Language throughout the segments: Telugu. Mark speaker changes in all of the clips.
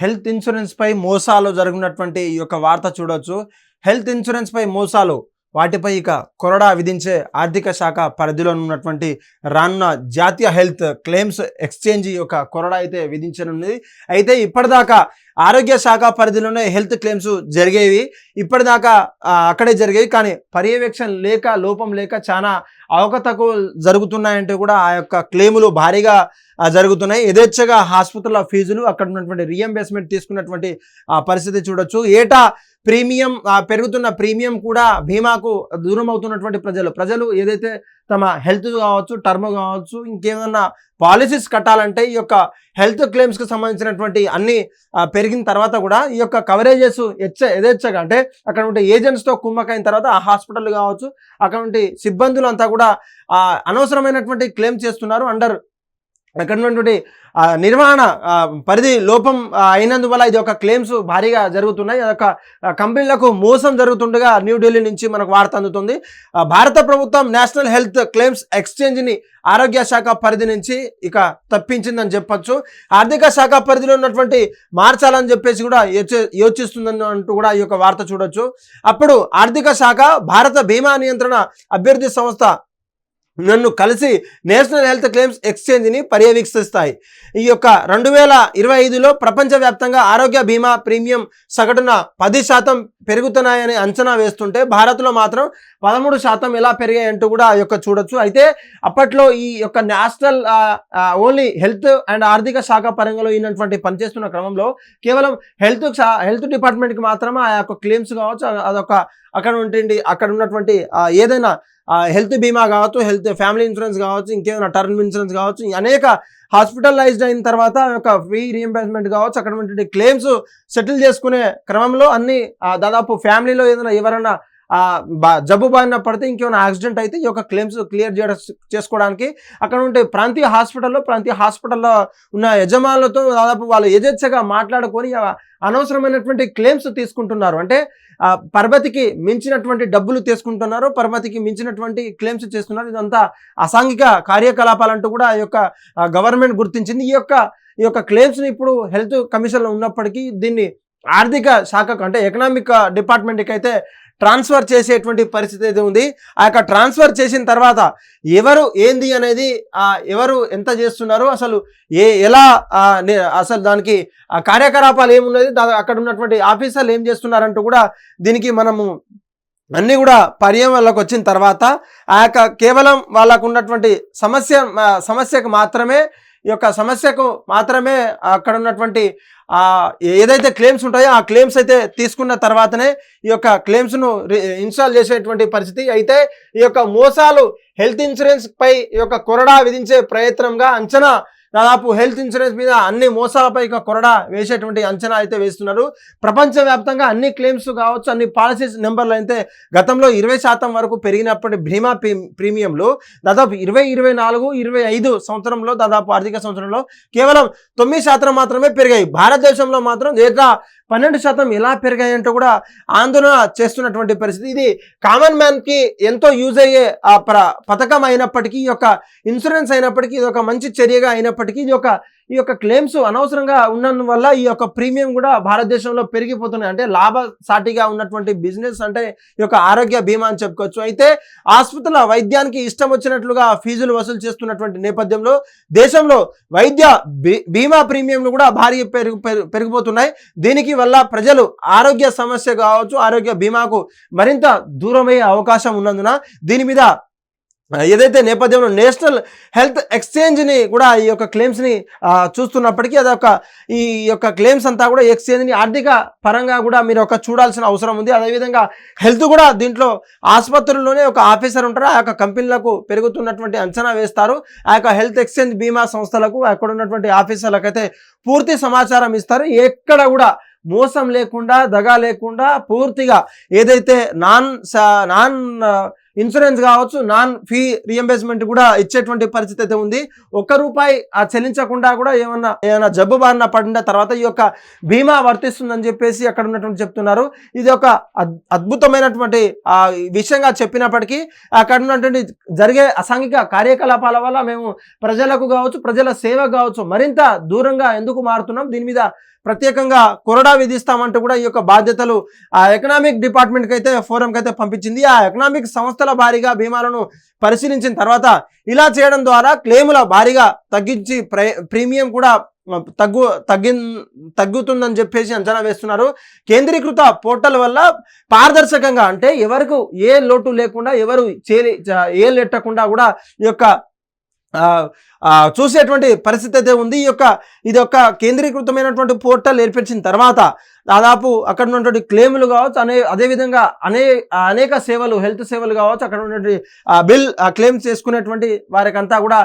Speaker 1: హెల్త్ ఇన్సూరెన్స్ పై మోసాలు జరిగినటువంటి ఈ యొక్క వార్త చూడొచ్చు. హెల్త్ ఇన్సూరెన్స్ పై మోసాలు వాటిపై ఇక కొరడా విధించే ఆర్థిక శాఖ పరిధిలో ఉన్నటువంటి రానున్న జాతీయ హెల్త్ క్లెయిమ్స్ ఎక్స్చేంజ్ యొక్క కొరడా అయితే విధించనున్నది. అయితే ఇప్పటిదాకా ఆరోగ్య శాఖ పరిధిలోనే హెల్త్ క్లెయిమ్స్ జరిగేవి. ఇప్పటిదాకా అక్కడే జరిగేవి. కానీ పర్యవేక్షణ లేక లోపం లేక చాలా అవకతవకలు జరుగుతున్నాయంటే కూడా ఆ యొక్క క్లెయిములు భారీగా జరుగుతున్నాయి. యథేచ్ఛగా హాస్పిటల్ ఫీజులు అక్కడ ఉన్నటువంటి రియంబర్స్మెంట్ తీసుకున్నటువంటి ఆ, పరిస్థితి చూడొచ్చు. ఏటా ప్రీమియం పెరుగుతున్న ప్రీమియం కూడా బీమాకు దూరం అవుతున్నటువంటి ప్రజలు. ప్రజలు ఏదైతే తమ హెల్త్ కావచ్చు టర్మ్ కావచ్చు ఇంకేమన్నా పాలసీస్ కట్టాలంటే ఈ యొక్క హెల్త్ క్లెయిమ్స్కి సంబంధించినటువంటి అన్ని పెరిగిన తర్వాత కూడా ఈ యొక్క కవరేజెస్ ఎచ్చ ఎదేచ్చగా అంటే అక్కడ ఉంటే ఏజెంట్స్తో కుమ్మకైన తర్వాత ఆ హాస్పిటల్ కావచ్చు అక్కడ ఉంటే సిబ్బందులు అంతా కూడా అనవసరమైనటువంటి క్లెయిమ్ చేస్తున్నారు. అండర్ అక్కడ ఉన్నటువంటి నిర్వహణ పరిధి లోపం అయినందువల్ల ఇది ఒక క్లెయిమ్స్ భారీగా జరుగుతున్నాయి. అదొక కంపెనీలకు మోసం జరుగుతుండగా న్యూఢిల్లీ నుంచి మనకు వార్త అందుతుంది. భారత ప్రభుత్వం నేషనల్ హెల్త్ క్లెయిమ్స్ ఎక్స్చేంజ్ని ఆరోగ్య శాఖ పరిధి నుంచి ఇక తప్పించిందని చెప్పొచ్చు. ఆర్థిక శాఖ పరిధిలో ఉన్నటువంటి మార్చాలని చెప్పేసి కూడా యోచి- యోచిస్తుందని అంటూ కూడా ఈ యొక్క వార్త చూడొచ్చు. అప్పుడు ఆర్థిక శాఖ భారత బీమా నియంత్రణ అభ్యర్థి సంస్థ నన్ను కలిసి నేషనల్ హెల్త్ క్లెయిమ్స్ ఎక్స్చేంజ్ని పర్యవేక్షిస్తాయి. ఈ యొక్క రెండు వేల ఇరవై ఐదులో ప్రపంచవ్యాప్తంగా ఆరోగ్య బీమా ప్రీమియం సగటున పది శాతం పెరుగుతున్నాయని అంచనా వేస్తుంటే భారత్లో మాత్రం పదమూడు శాతం ఎలా పెరిగాయంటూ కూడా ఆ యొక్క చూడొచ్చు. అయితే అప్పట్లో ఈ యొక్క నేషనల్ ఓన్లీ హెల్త్ అండ్ ఆర్థిక శాఖ పరంగాలో అయినటువంటి పనిచేస్తున్న క్రమంలో కేవలం హెల్త్ హెల్త్ డిపార్ట్మెంట్కి మాత్రమే ఆ యొక్క క్లెయిమ్స్ కావచ్చు అదొక అక్కడ ఉంటుంది అక్కడ ఉన్నటువంటి ఏదైనా హెల్త్ బీమా కావచ్చు హెల్త్ ఫ్యామిలీ ఇన్సూరెన్స్ కావచ్చు ఇంకేమైనా టర్మ్ ఇన్సూరెన్స్ కావచ్చు అనేక హాస్పిటలైజ్డ్ అయిన తర్వాత యొక్క ఫ్రీ రీఎంబర్స్మెంట్ కావచ్చు అక్కడ క్లెయిమ్స్ సెటిల్ చేసుకునే క్రమంలో అన్ని దాదాపు ఫ్యామిలీలో ఏదైనా ఎవరైనా జబ్బు బారిన పడితే ఇంకేమైనా యాక్సిడెంట్ అయితే ఈ యొక్క క్లెయిమ్స్ క్లియర్ చేయడం చేసుకోవడానికి అక్కడ ఉంటే ప్రాంతీయ హాస్పిటల్లో ప్రాంతీయ హాస్పిటల్లో ఉన్న యజమానులతో దాదాపు వాళ్ళు యజేచ్ఛగా మాట్లాడుకొని అనవసరమైనటువంటి క్లెయిమ్స్ తీసుకుంటున్నారు. అంటే ఆ, మించినటువంటి డబ్బులు తీసుకుంటున్నారు పరపతికి మించినటువంటి క్లెయిమ్స్ చేస్తున్నారు. ఇదంతా అసాంఘిక కార్యకలాపాలంటూ కూడా ఈ యొక్క గవర్నమెంట్ గుర్తించింది. ఈ యొక్క ఈ యొక్క క్లెయిమ్స్ని ఇప్పుడు హెల్త్ కమిషన్లో ఉన్నప్పటికీ దీన్ని ఆర్థిక శాఖకు అంటే ఎకనామిక్ డిపార్ట్మెంట్కి అయితే ట్రాన్స్ఫర్ చేసేటువంటి పరిస్థితి అయితే ఉంది. ఆ యొక్క ట్రాన్స్ఫర్ చేసిన తర్వాత ఎవరు ఏంది అనేది ఎవరు ఎంత చేస్తున్నారు అసలు ఏ ఎలా అసలు దానికి ఆ కార్యకలాపాలు ఏమున్నది అక్కడ ఉన్నటువంటి ఆఫీసర్లు ఏం చేస్తున్నారంటూ కూడా దీనికి మనము అన్నీ కూడా పర్యవరణలోకి వచ్చిన తర్వాత ఆ యొక్క కేవలం వాళ్ళకు ఉన్నటువంటి సమస్య సమస్యకు మాత్రమే ఈ యొక్క సమస్యకు మాత్రమే అక్కడ ఉన్నటువంటి ఏదైతే క్లెయిమ్స్ ఉంటాయో ఆ క్లెయిమ్స్ అయితే తీసుకున్న తర్వాతనే ఈ యొక్క క్లెయిమ్స్ను ఇన్స్టాల్ చేసేటువంటి పరిస్థితి. అయితే ఈ యొక్క మోసాలు హెల్త్ ఇన్సూరెన్స్ పై ఈ యొక్క కొరడా విధించే ప్రయత్నంగా అంచనా దాదాపు హెల్త్ ఇన్సూరెన్స్ మీద అన్ని మోసాలపై ఇక కొరడా వేసేటువంటి అంచనా అయితే వేస్తున్నారు. ప్రపంచవ్యాప్తంగా అన్ని క్లెయిమ్స్ కావచ్చు అన్ని పాలసీస్ నెంబర్లు అయితే గతంలో ఇరవై శాతం వరకు పెరిగినప్పటి బీమా ప్రీ- ప్రీమియంలు దాదాపు ఇరవై ఇరవై నాలుగు ఇరవై ఐదు సంవత్సరంలో దాదాపు ఆర్థిక సంవత్సరంలో కేవలం తొమ్మిది శాతం మాత్రమే పెరిగాయి. భారతదేశంలో మాత్రం ఏటా పన్నెండు శాతం ఎలా పెరిగాయంటూ కూడా ఆందోళన చేస్తున్నటువంటి పరిస్థితి. ఇది కామన్ మ్యాన్కి ఎంతో యూజ్ అయ్యే ఆ ప్ర పథకం అయినప్పటికీ ఈ యొక్క ఇన్సూరెన్స్ అయినప్పటికీ ఇది ఒక మంచి చర్యగా అయినప్పటికీ ఇది ఒక ఈ యొక్క క్లెయిమ్స్ అనవసరంగా ఉన్నందువల్ల ఈ యొక్క ప్రీమియం కూడా భారతదేశంలో పెరిగిపోతున్నాయి. అంటే లాభసాటిగా ఉన్నటువంటి బిజినెస్ అంటే ఈ యొక్క ఆరోగ్య బీమా అని చెప్పుకోవచ్చు. అయితే ఆసుపత్రుల వైద్యానికి ఇష్టం వచ్చినట్లుగా ఫీజులు వసూలు చేస్తున్నటువంటి నేపథ్యంలో దేశంలో వైద్య బీ- బీమా ప్రీమియంలు కూడా భారీ పెరుగు పెరుగు- పెరిగిపోతున్నాయి. దీనికి వల్ల ప్రజలు ఆరోగ్య సమస్య కావచ్చు ఆరోగ్య బీమాకు మరింత దూరమయ్యే అవకాశం ఉన్నందున దీని మీద ఏదైతే నేపథ్యంలో నేషనల్ హెల్త్ ఎక్స్చేంజ్ని కూడా ఈ యొక్క క్లెయిమ్స్ని చూస్తున్నప్పటికీ అదొక ఈ యొక్క క్లెయిమ్స్ అంతా కూడా ఎక్స్చేంజ్ని ఆర్థిక పరంగా కూడా మీరు ఒక చూడాల్సిన అవసరం ఉంది. అదేవిధంగా హెల్త్ కూడా దీంట్లో ఆసుపత్రుల్లోనే ఒక ఆఫీసర్ ఉంటారు. ఆ యొక్క కంపెనీలకు పెరుగుతున్నటువంటి అంచనా వేస్తారు. ఆ యొక్క హెల్త్ ఎక్స్చేంజ్ బీమా సంస్థలకు అక్కడ ఉన్నటువంటి ఆఫీసర్లకైతే పూర్తి సమాచారం ఇస్తారు. ఎక్కడ కూడా మోసం లేకుండా దగా లేకుండా పూర్తిగా ఏదైతే నాన్ నాన్ ఇన్సూరెన్స్ కావచ్చు నాన్ ఫీ రియంబర్స్మెంట్ కూడా ఇచ్చేటువంటి పరిస్థితి అయితే ఉంది. ఒక్క రూపాయి ఆ చెల్లించకుండా కూడా ఏమన్నా ఏమైనా జబ్బు బారిన పడిన తర్వాత ఈ యొక్క బీమా వర్తిస్తుందని చెప్పేసి అక్కడ ఉన్నటువంటి చెప్తున్నారు. ఇది ఒక అద్- అద్భుతమైనటువంటి ఆ విషయంగా చెప్పినప్పటికీ అక్కడ ఉన్నటువంటి జరిగే అసాంఘిక కార్యకలాపాల వల్ల మేము ప్రజలకు కావచ్చు ప్రజల సేవ కావచ్చు మరింత దూరంగా ఎందుకు మారుతున్నాం? దీని మీద ప్రత్యేకంగా కొరడా విధిస్తామంటూ కూడా ఈ యొక్క బాధ్యతలు ఆ ఎకనామిక్ డిపార్ట్మెంట్కి అయితే ఫోరంకి అయితే పంపించింది. ఆ ఎకనామిక్ సంస్థ సంస్థల భారీగా బీమాలను పరిశీలించిన తర్వాత ఇలా చేయడం ద్వారా క్లెయిముల భారీగా తగ్గించి ప్రీమియం కూడా తగ్గు తగ్గి తగ్గుతుందని చెప్పేసి అంచనా వేస్తున్నారు. కేంద్రీకృత పోర్టల్ వల్ల పారదర్శకంగా అంటే ఎవరికి ఏ లోటు లేకుండా ఎవరు చేలి ఏ లెట్టకుండా కూడా ఈ యొక్క చూసేటువంటి పరిస్థితి అయితే ఉంది. ఈ యొక్క ఇది ఒక కేంద్రీకృతమైనటువంటి పోర్టల్ ఏర్పరిచిన తర్వాత దాదాపు అక్కడ ఉన్నటువంటి క్లెయిములు కావచ్చు అనే అదేవిధంగా అనే అనేక సేవలు హెల్త్ సేవలు కావచ్చు అక్కడ ఉన్నటువంటి బిల్ క్లెయిమ్ చేసుకునేటువంటి వారికంతా కూడా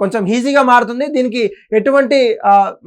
Speaker 1: కొంచెం ఈజీగా మారుతుంది. దీనికి ఎటువంటి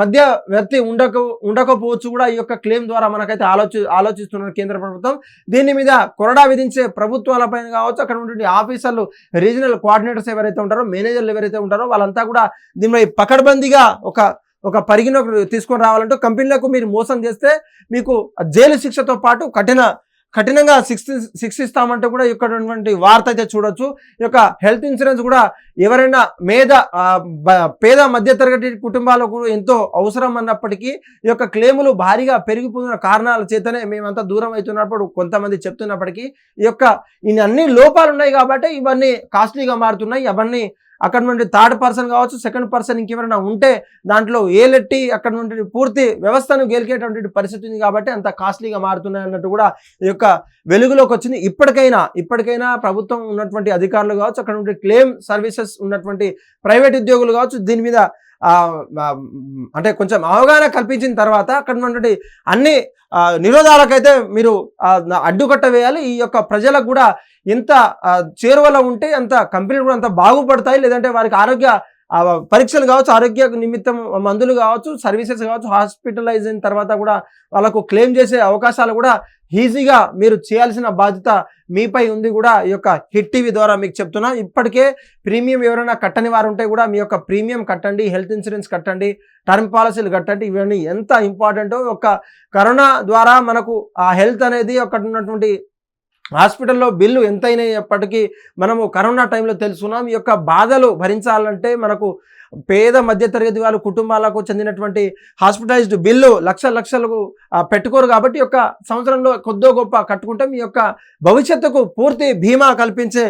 Speaker 1: మధ్య మధ్యవర్తి ఉండక ఉండకపోవచ్చు కూడా ఈ యొక్క క్లెయిమ్ ద్వారా మనకైతే ఆలోచి ఆలోచిస్తున్నారు కేంద్ర ప్రభుత్వం. దీని మీద కొరడా విధించే ప్రభుత్వాలపైన కావచ్చు అక్కడ ఉన్నటువంటి ఆఫీసర్లు రీజనల్ కోఆర్డినేటర్స్ ఎవరైతే ఉంటారో మేనేజర్లు ఎవరైతే ఉంటారో వాళ్ళంతా కూడా దీనిపై పకడ్బందీగా ఒక ఒక పరిగిన తీసుకొని రావాలంటే కంపెనీలకు మీరు మోసం చేస్తే మీకు జైలు శిక్షతో పాటు కఠిన కఠినంగా శిక్షి శిక్షిస్తామంటూ కూడా ఇక్కడ ఉన్నటువంటి వార్త అయితే చూడొచ్చు. ఈ యొక్క హెల్త్ ఇన్సూరెన్స్ కూడా ఎవరైనా మేధ పేద మధ్యతరగతి కుటుంబాలకు ఎంతో అవసరం అన్నప్పటికీ ఈ యొక్క క్లెయిములు భారీగా పెరిగిపోతున్న కారణాల చేతనే మేమంతా దూరం అవుతున్నప్పుడు కొంతమంది చెప్తున్నప్పటికీ ఈ యొక్క ఇన్ని అన్ని లోపాలు ఉన్నాయి కాబట్టి ఇవన్నీ కాస్ట్లీగా మారుతున్నాయి. అవన్నీ అక్కడ నుండి థర్డ్ పర్సన్ కావచ్చు సెకండ్ పర్సన్ ఇంకెవరైనా ఉంటే దాంట్లో ఏలెట్టి అక్కడ నుండి పూర్తి వ్యవస్థను గెలికేటటువంటి పరిస్థితి ఉంది కాబట్టి అంత కాస్ట్లీగా మారుతున్నాయి అన్నట్టు కూడా ఈ యొక్క వెలుగులోకి వచ్చింది. ఇప్పటికైనా ఇప్పటికైనా ప్రభుత్వం ఉన్నటువంటి అధికారులు కావచ్చు అక్కడ నుండి క్లెయిమ్ సర్వీసెస్ ఉన్నటువంటి ప్రైవేట్ ఉద్యోగులు కావచ్చు దీని మీద అంటే కొంచెం అవగాహన కల్పించిన తర్వాత అక్కడ ఉన్నటువంటి అన్ని నిరోధాలకైతే మీరు అడ్డుకట్ట వేయాలి. ఈ యొక్క ప్రజలకు కూడా ఎంత చేరువలో ఉంటే అంత కంపెనీలు కూడా అంత బాగుపడతాయి. లేదంటే వారికి ఆరోగ్య పరీక్షలు కావచ్చు ఆరోగ్య నిమిత్తం మందులు కావచ్చు సర్వీసెస్ కావచ్చు హాస్పిటలైజ్ అయిన తర్వాత కూడా వాళ్ళకు క్లెయిమ్ చేసే అవకాశాలు కూడా ఈజీగా మీరు చేయాల్సిన బాధ్యత మీపై ఉంది కూడా ఈ యొక్క హిట్ టీవీ ద్వారా మీకు చెప్తున్నా. ఇప్పటికే ప్రీమియం ఎవరైనా కట్టని వారు ఉంటే కూడా మీ యొక్క ప్రీమియం కట్టండి హెల్త్ ఇన్సూరెన్స్ కట్టండి టర్మ్ పాలసీలు కట్టండి ఇవన్నీ ఎంత ఇంపార్టెంటో ఒక కరోనా ద్వారా మనకు ఆ హెల్త్ అనేది ఒకటి ఉన్నటువంటి హాస్పిటల్లో బిల్లు ఎంతైనప్పటికీ మనము కరోనా టైంలో తెలుసుకున్నాం. ఈ యొక్క బాధలు భరించాలంటే మనకు పేద మధ్యతరగతి వాళ్ళ కుటుంబాలకు చెందినటువంటి హాస్పిటలైజ్డ్ బిల్లు లక్ష లక్షలకు పెట్టుకోరు కాబట్టి యొక్క సంవత్సరంలో కొద్దో గొప్ప కట్టుకుంటే. మీ యొక్క భవిష్యత్తుకు పూర్తి బీమా కల్పించే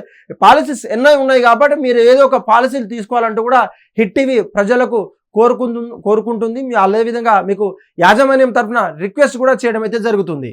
Speaker 1: పాలసీస్ ఎన్నో ఉన్నాయి కాబట్టి మీరు ఏదో ఒక పాలసీలు తీసుకోవాలంటూ కూడా హిట్ టీవీ ప్రజలకు కోరుకుంటు కోరుకుంటుంది. అదేవిధంగా మీకు యాజమాన్యం తరఫున రిక్వెస్ట్ కూడా చేయడం అయితే జరుగుతుంది.